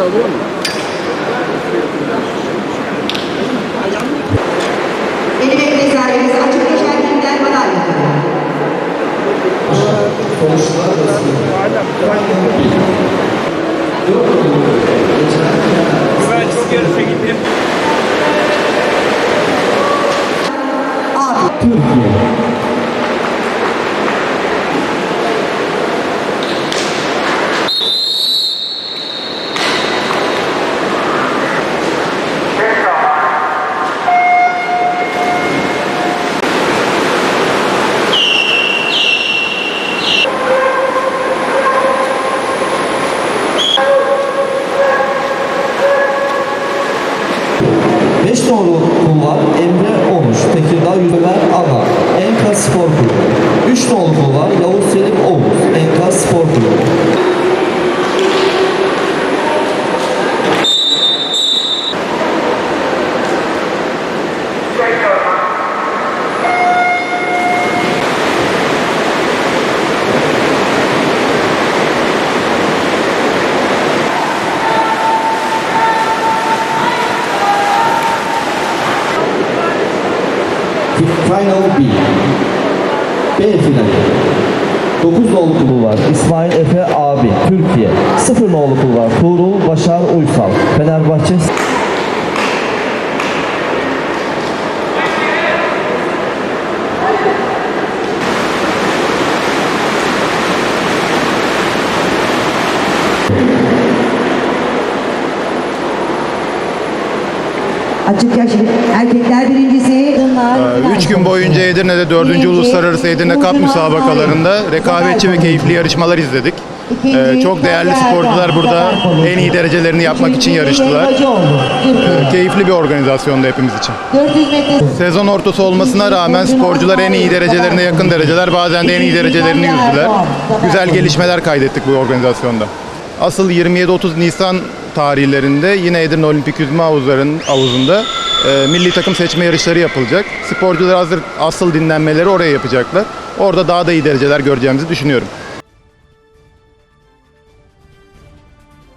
alıyor mu? Türkiye. Nolu kulvar Emre Omuş, Tekirdağ Yüzümer Aga, Enkaz Spor Kulübü. Üç nolu kulvar Final B. B finali. 9 nolu kulu var. İsmail Efe abi. Türkiye. 0 nolu kulu var. Tuğrul Başar Uysal. Fenerbahçe Açık yaş erkekler birincisi. Ee, Üç gün boyunca Edirne'de 4. Uluslararası Edirne Cup müsabakalarında rekabetçi ve keyifli yarışmalar izledik. Ee, Çok değerli sporcular burada en iyi derecelerini yapmak için yarıştılar. Ee, Keyifli bir organizasyondu hepimiz için. 400 metre. Sezon ortası olmasına rağmen sporcular en iyi derecelerine yakın dereceler bazen de en iyi derecelerini yüzdüler. Güzel gelişmeler kaydettik bu organizasyonda. Asıl 27-30 Nisan tarihlerinde yine Edirne Olimpik Yüzme Havuzları'nın havuzunda e, milli takım seçme yarışları yapılacak. Sporcular hazır asıl dinlenmeleri oraya yapacaklar. Orada daha da iyi dereceler göreceğimizi düşünüyorum.